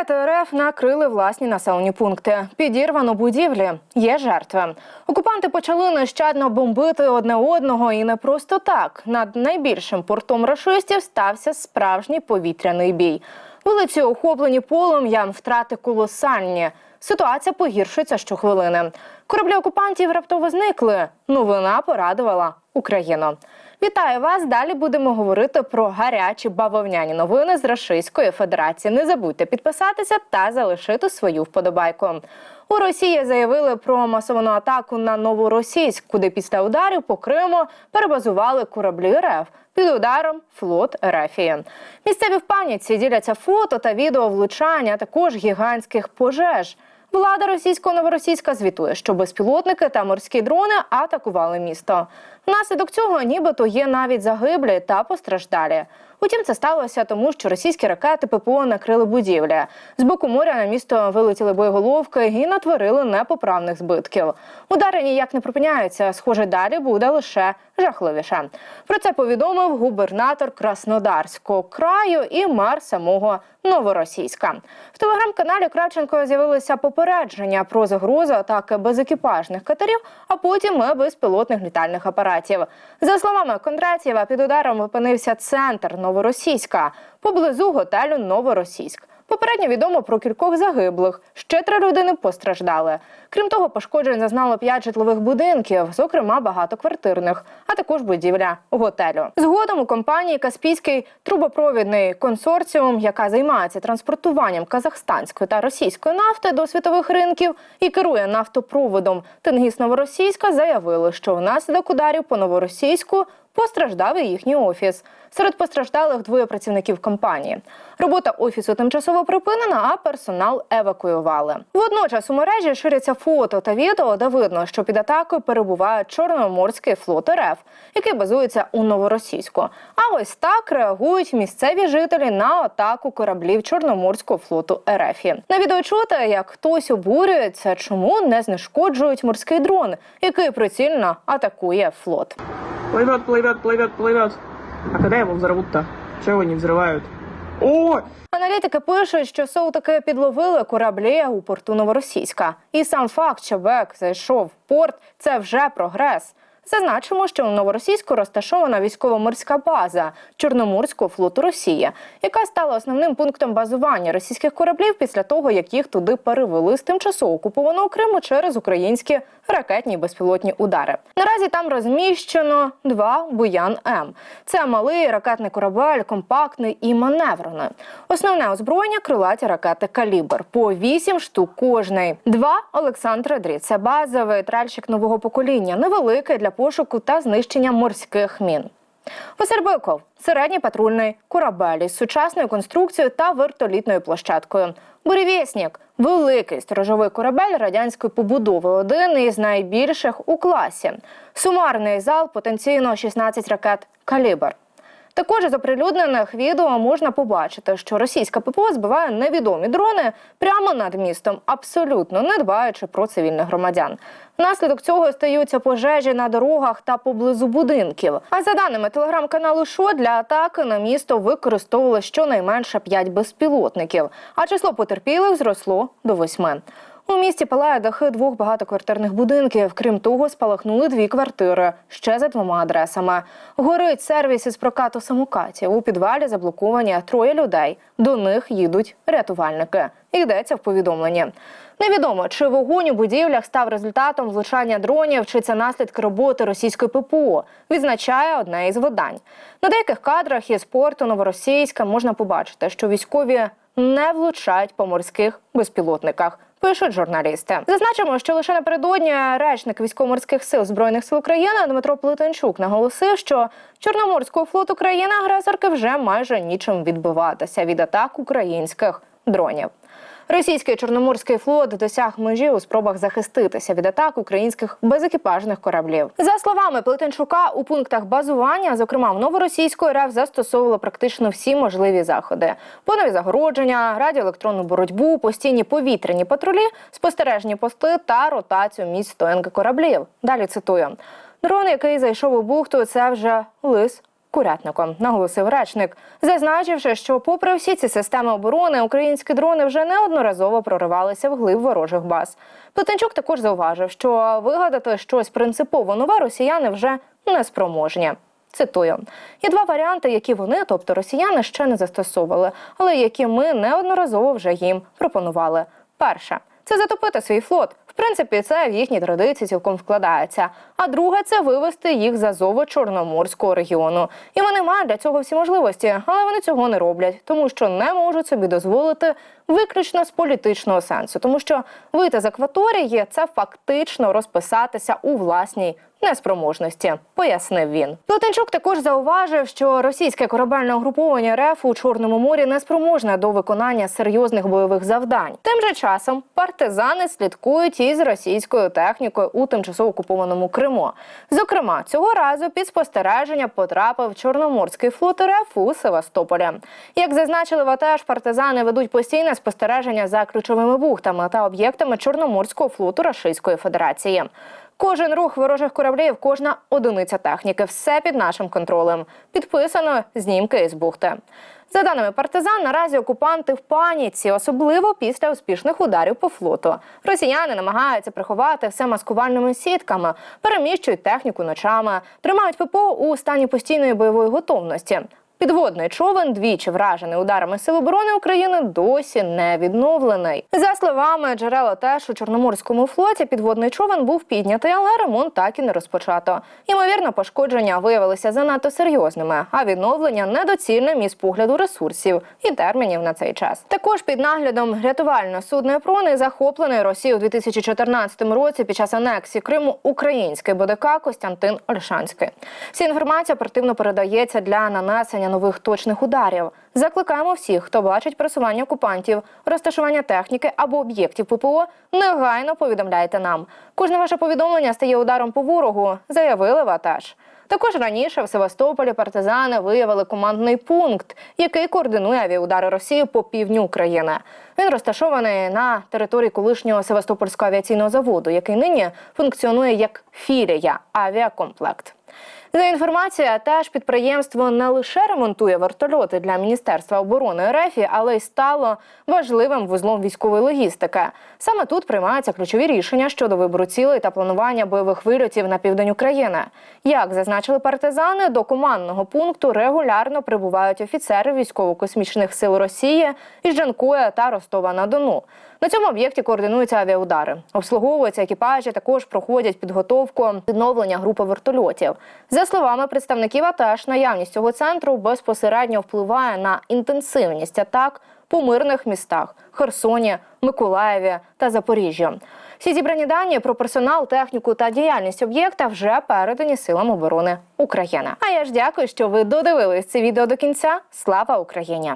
Ракети РФ накрили власні населені пункти. Підірвано будівлі. Є жертви. Окупанти почали нещадно бомбити одне одного, і не просто так. Над найбільшим портом рашистів стався справжній повітряний бій. Вулиці охоплені полум'ям, втрати колосальні. Ситуація погіршується щохвилини. Кораблі окупантів раптово зникли. Новина порадувала Україну. Вітаю вас! Далі будемо говорити про гарячі бавовняні новини з Російської Федерації. Не забудьте підписатися та залишити свою вподобайку. У Росії заявили про масовану атаку на новоросійськ, куди після ударів по Криму перебазували кораблі РФ. Під ударом флот Ерефії. Місцеві в паніці діляться фото та відео влучання, а також гігантських пожеж. Влада російсько-новоросійська звітує, що безпілотники та морські дрони атакували місто. Внаслідок цього, нібито є навіть загиблі та постраждалі. Утім, це сталося тому, що російські ракети ППО накрили будівлі. З боку моря на місто вилетіли боєголовки і натворили непоправних збитків. Удари ніяк не припиняються. Схоже, далі буде лише жахливіше. Про це повідомив губернатор Краснодарського краю і мер самого Новоросійська. В телеграм-каналі Кравченко з'явилися попередження про загрозу атаки безекіпажних катерів, а потім і безпілотних літальних апаратів. За словами Кондратєва, під ударом опинився центр Новоросійська поблизу готелю Новоросійськ. Попередньо відомо про кількох загиблих. Ще три людини постраждали. Крім того, пошкоджень зазнало п'ять житлових будинків, зокрема багатоквартирних, а також будівля готелю. Згодом у компанії Каспійський трубопровідний консорціум, яка займається транспортуванням казахстанської та російської нафти до світових ринків і керує нафтопроводом Тенгіс Новоросійська, заявили, що внаслідок ударів по новоросійську постраждав і їхній офіс. Серед постраждалих двоє працівників компанії. Робота офісу тимчасово припинена, а персонал евакуювали. Водночас у мережі ширяться фото та відео, де видно, що під атакою перебуває Чорноморський флот РФ, який базується у Новоросійську. А ось так реагують місцеві жителі на атаку кораблів Чорноморського флоту РФ. На відео чути, як хтось обурюється, чому не знешкоджують морський дрон, який прицільно атакує флот. Плывет, плывет, плывет, плывет. А когда его взорвут-то? Чего его не взрывают? О! Аналітики пишуть, що СОУ таки підловили кораблі у порту Новоросійська. І сам факт, що БЕК зайшов в порт, це вже прогрес. Зазначимо, що у Новоросійську розташована військово-морська база Чорноморського флоту Росії, яка стала основним пунктом базування російських кораблів після того, як їх туди перевели з тимчасово окупованого Криму через українські ракетні безпілотні удари. Наразі там розміщено два Буян М. Це малий ракетний корабель, компактний і маневрений. Основне озброєння крилаті ракети Калібр по 8 штук кожний. Два Олександр Дрі. Це базовий тральщик нового покоління, невеликий для пошуку та знищення морських мін. Осербиков – середній патрульний корабель із сучасною конструкцією та вертолітною площадкою. Буревєснік – великий сторожовий корабель радянської побудови, один із найбільших у класі. Сумарний зал потенційно 16 ракет «Калібр». Також з оприлюднених відео можна побачити, що російська ППО збиває невідомі дрони прямо над містом, абсолютно не дбаючи про цивільних громадян. Внаслідок цього стаються пожежі на дорогах та поблизу будинків. А за даними телеграм-каналу ШО, для атаки на місто використовували щонайменше 5 безпілотників, а число потерпілих зросло до восьми. У місті палає дахи двох багатоквартирних будинків. Крім того, спалахнули дві квартири ще за двома адресами. Горить сервіс із прокату самокатів. У підвалі заблоковані троє людей. До них їдуть рятувальники. Йдеться в повідомленні. Невідомо, чи вогонь у будівлях став результатом влучання дронів, чи це наслідки роботи російської ППО. Відзначає одне із видань. На деяких кадрах із порту Новоросійська можна побачити, що військові не влучають по морських безпілотниках. Пишуть журналісти. Зазначимо, що лише напередодні речник військово-морських сил збройних сил України Дмитро Плетенчук наголосив, що Чорноморського флоту країни агресорки вже майже нічим відбиватися від атак українських дронів. Російський чорноморський флот досяг межі у спробах захиститися від атак українських безекіпажних кораблів. За словами Плетенчука, у пунктах базування, зокрема в новоросійську РФ, застосовували практично всі можливі заходи: понові загородження, радіоелектронну боротьбу, постійні повітряні патрулі, спостережні пости та ротацію місць стоянки кораблів. Далі цитую: дрон, який зайшов у бухту, це вже лис Курятником, наголосив речник, зазначивши, що, попри всі ці системи оборони, українські дрони вже неодноразово проривалися вглиб ворожих баз. Плетенчук також зауважив, що вигадати щось принципово нове росіяни вже не спроможні. Цитую: є два варіанти, які вони, тобто росіяни, ще не застосовували, але які ми неодноразово вже їм пропонували. Перше це затопити свій флот. В принципі, це в їхні традиції цілком вкладається. А друге це вивести їх за зови чорноморського регіону. І вони мають для цього всі можливості, але вони цього не роблять, тому що не можуть собі дозволити виключно з політичного сенсу, тому що вийти з акваторії це фактично розписатися у власній неспроможності, пояснив він. Плетенчук також зауважив, що російське корабельне угруповання РФ у Чорному морі не спроможне до виконання серйозних бойових завдань. Тим же часом партизани слідкують із російською технікою у тимчасово окупованому Криму. Зокрема, цього разу під спостереження потрапив Чорноморський флот РФ у Севастополі. Як зазначили в АТЕШ, партизани ведуть постійне спостереження за ключовими бухтами та об'єктами Чорноморського флоту Російської Федерації. Кожен рух ворожих кораблів, кожна одиниця техніки, все під нашим контролем. Підписано знімки із бухти. За даними партизан, наразі окупанти в паніці, особливо після успішних ударів по флоту. Росіяни намагаються приховати все маскувальними сітками, переміщують техніку ночами, тримають ППО у стані постійної бойової готовності. Підводний човен, двічі вражений ударами Сил оборони України, досі не відновлений. За словами джерела теж у Чорноморському флоті, підводний човен був піднятий, але ремонт так і не розпочато. Ймовірно, пошкодження виявилися занадто серйозними, а відновлення недоцільним із погляду ресурсів і термінів на цей час. Також під наглядом рятувально-судної прони захоплений Росією у 2014 році під час анексії Криму український БДК Костянтин Ольшанський. Вся інформація оперативно передається для нанесення нових точних ударів. Закликаємо всіх, хто бачить просування окупантів, розташування техніки або об'єктів ППО, негайно повідомляйте нам. Кожне ваше повідомлення стає ударом по ворогу, заявили ватаж. Також раніше в Севастополі партизани виявили командний пункт, який координує авіаудари Росії по півдню України. Він розташований на території колишнього Севастопольського авіаційного заводу, який нині функціонує як філія авіакомплект. За інформацією, теж підприємство не лише ремонтує вертольоти для Міністерства оборони РФ, але й стало важливим вузлом військової логістики. Саме тут приймаються ключові рішення щодо вибору цілей та планування бойових вильотів на південь України. Як зазначили партизани, до командного пункту регулярно прибувають офіцери військово-космічних сил Росії із Джанкоя та Ростова на Дону. На цьому об'єкті координуються авіаудари. Обслуговуються екіпажі, також проходять підготовку відновлення групи вертольотів. За словами представників АТЕШ, наявність цього центру безпосередньо впливає на інтенсивність атак по мирних містах Херсоні, Миколаєві та Запоріжжі. Всі зібрані дані про персонал, техніку та діяльність об'єкта вже передані силам оборони України. А я ж дякую, що ви додивились це відео до кінця. Слава Україні!